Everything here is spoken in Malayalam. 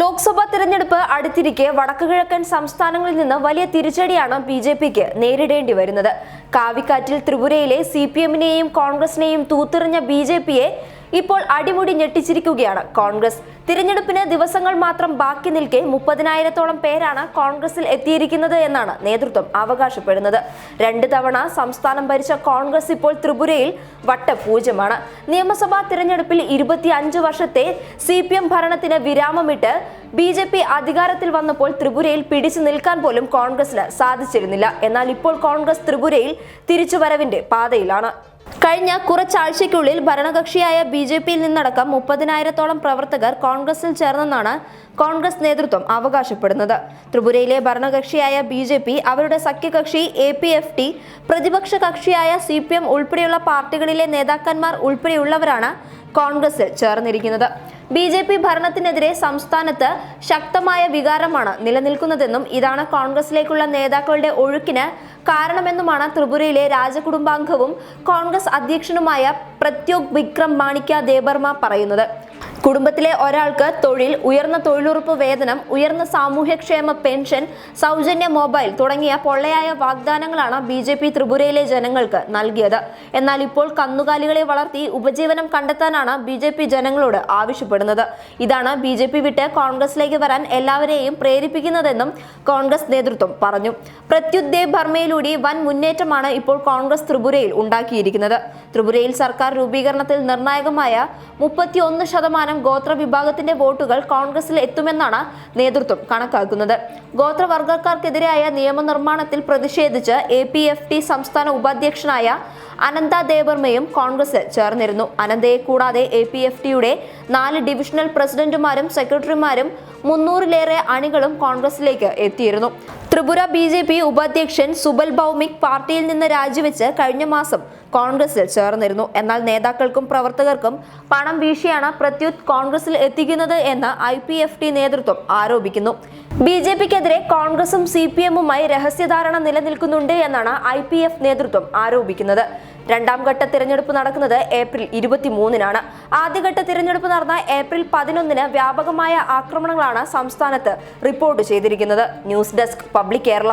ലോക്സഭാ തിരഞ്ഞെടുപ്പ് അടുത്തിരിക്കെ വടക്കുകിഴക്കൻ സംസ്ഥാനങ്ങളിൽ നിന്ന് വലിയ തിരിച്ചടിയാണ് ബി ജെ പിക്ക് നേരിടേണ്ടി വരുന്നത്. കാവിക്കാറ്റിൽ ത്രിപുരയിലെ സി പി എമ്മിനെയും കോൺഗ്രസിനെയും തൂത്തെറിഞ്ഞ ബി ജെ പിയെ ഇപ്പോൾ അടിമുടി ഞെട്ടിച്ചിരിക്കുകയാണ് കോൺഗ്രസ്. തിരഞ്ഞെടുപ്പിന് ദിവസങ്ങൾ മാത്രം ബാക്കി നിൽക്കെ മുപ്പതിനായിരത്തോളം പേരാണ് കോൺഗ്രസിൽ എത്തിയിരിക്കുന്നത് എന്നാണ് നേതൃത്വം അവകാശപ്പെടുന്നത്. രണ്ട് തവണ സംസ്ഥാനം ഭരിച്ച കോൺഗ്രസ് ഇപ്പോൾ ത്രിപുരയിൽ വട്ടപൂജ്യമാണ്. നിയമസഭാ തിരഞ്ഞെടുപ്പിൽ ഇരുപത്തി അഞ്ച് വർഷത്തെ സി പി എം ഭരണത്തിന് വിരാമമിട്ട് ബി ജെ പി അധികാരത്തിൽ വന്നപ്പോൾ ത്രിപുരയിൽ പിടിച്ചു നിൽക്കാൻ പോലും കോൺഗ്രസിന് സാധിച്ചിരുന്നില്ല. എന്നാൽ ഇപ്പോൾ കോൺഗ്രസ് ത്രിപുരയിൽ തിരിച്ചുവരവിന്റെ പാതയിലാണ്. കഴിഞ്ഞ കുറച്ചാഴ്ചയ്ക്കുള്ളിൽ ഭരണകക്ഷിയായ ബി ജെ പിയിൽ നിന്നടക്കം മുപ്പതിനായിരത്തോളം പ്രവർത്തകർ കോൺഗ്രസിൽ ചേർന്നെന്നാണ് കോൺഗ്രസ് നേതൃത്വം അവകാശപ്പെടുന്നത്. ത്രിപുരയിലെ ഭരണകക്ഷിയായ ബി ജെ പി അവരുടെ സഖ്യകക്ഷി എ പി എഫ് ടി പ്രതിപക്ഷ കക്ഷിയായ സി പി എം ഉൾപ്പെടെയുള്ള പാർട്ടികളിലെ നേതാക്കന്മാർ ഉൾപ്പെടെയുള്ളവരാണ് കോൺഗ്രസിൽ ചേർന്നിരിക്കുന്നത്. ബി ജെ പി ഭരണത്തിനെതിരെ സംസ്ഥാനത്ത് ശക്തമായ വികാരമാണ് നിലനിൽക്കുന്നതെന്നും ഇതാണ് കോൺഗ്രസിലേക്കുള്ള നേതാക്കളുടെ ഒഴുക്കിന് കാരണമെന്നുമാണ് ത്രിപുരയിലെ രാജകുടുംബാംഗവും കോൺഗ്രസ് അധ്യക്ഷനുമായ പ്രത്യോക് വിക്രം മാണിക്യ ദേബർമ പറയുന്നത്. കുടുംബത്തിലെ ഒരാൾക്ക് തൊഴിൽ ഉയർന്ന തൊഴിലുറപ്പ് വേതനം ഉയർന്ന സാമൂഹ്യക്ഷേമ പെൻഷൻ സൗജന്യ മൊബൈൽ തുടങ്ങിയ പൊള്ളയായ വാഗ്ദാനങ്ങളാണ് ബി ജെ പി ത്രിപുരയിലെ ജനങ്ങൾക്ക് നൽകിയത്. എന്നാൽ ഇപ്പോൾ കന്നുകാലികളെ വളർത്തി ഉപജീവനം കണ്ടെത്താനാണ് ബി ജെ പി ജനങ്ങളോട് ആവശ്യപ്പെടുന്നത്. ഇതാണ് ബി ജെ പി വിട്ട് കോൺഗ്രസിലേക്ക് വരാൻ എല്ലാവരെയും പ്രേരിപ്പിക്കുന്നതെന്നും കോൺഗ്രസ് നേതൃത്വം പറഞ്ഞു. പ്രത്യുത് ദേവ് ബർമയിലൂടെ വൻ മുന്നേറ്റമാണ് ഇപ്പോൾ കോൺഗ്രസ് ത്രിപുരയിൽ ഉണ്ടാക്കിയിരിക്കുന്നത്. ത്രിപുരയിൽ സർക്കാർ രൂപീകരണത്തിൽ നിർണായകമായ മുപ്പത്തിയൊന്ന് ശതമാനം ഗോത്ര വിഭാഗത്തിന്റെ വോട്ടുകൾ കോൺഗ്രസിൽ എത്തുമെന്നാണ് നേതൃത്വം കണക്കാക്കുന്നത്. ഗോത്രവർഗക്കാർക്കെതിരായ നിയമനിർമ്മാണത്തിൽ പ്രതിഷേധിച്ച് എ പി എഫ് ടി സംസ്ഥാന ഉപാധ്യക്ഷനായ അനന്ത ദേവർമയും കോൺഗ്രസിൽ ചേർന്നിരുന്നു. അനന്തയെ കൂടാതെ എ പി എഫ് ടിയുടെ നാല് ഡിവിഷണൽ പ്രസിഡന്റുമാരും സെക്രട്ടറിമാരും മുന്നൂറിലേറെ അണികളും കോൺഗ്രസിലേക്ക് എത്തിയിരുന്നു. ത്രിപുര ബി ജെ പി ഉപാധ്യക്ഷൻ സുബൽ ഭൗമിക് പാർട്ടിയിൽ നിന്ന് രാജിവെച്ച് കഴിഞ്ഞ മാസം കോൺഗ്രസിൽ ചേർന്നിരുന്നു. എന്നാൽ നേതാക്കൾക്കും പ്രവർത്തകർക്കും പണം വീശിയാണ് പ്രത്യുത് കോൺഗ്രസിൽ എത്തിക്കുന്നത് എന്ന് ഐ പി എഫ് ടി നേതൃത്വം ആരോപിക്കുന്നു. ബി ജെ പിക്കെതിരെ കോൺഗ്രസും സി പി എമ്മുമായി രഹസ്യധാരണ നിലനിൽക്കുന്നുണ്ട് എന്നാണ് ഐ പി എഫ് നേതൃത്വം ആരോപിക്കുന്നത്. രണ്ടാം ഘട്ട തിരഞ്ഞെടുപ്പ് നടക്കുന്നത് ഏപ്രിൽ ഇരുപത്തിമൂന്നിനാണ് ആദ്യഘട്ട തിരഞ്ഞെടുപ്പ് നടന്ന ഏപ്രിൽ പതിനൊന്നിന് വ്യാപകമായ ആക്രമണങ്ങളാണ് സംസ്ഥാനത്ത് റിപ്പോർട്ട് ചെയ്തിരിക്കുന്നത് ന്യൂസ് ഡെസ്ക് പബ്ലിക് കേരള.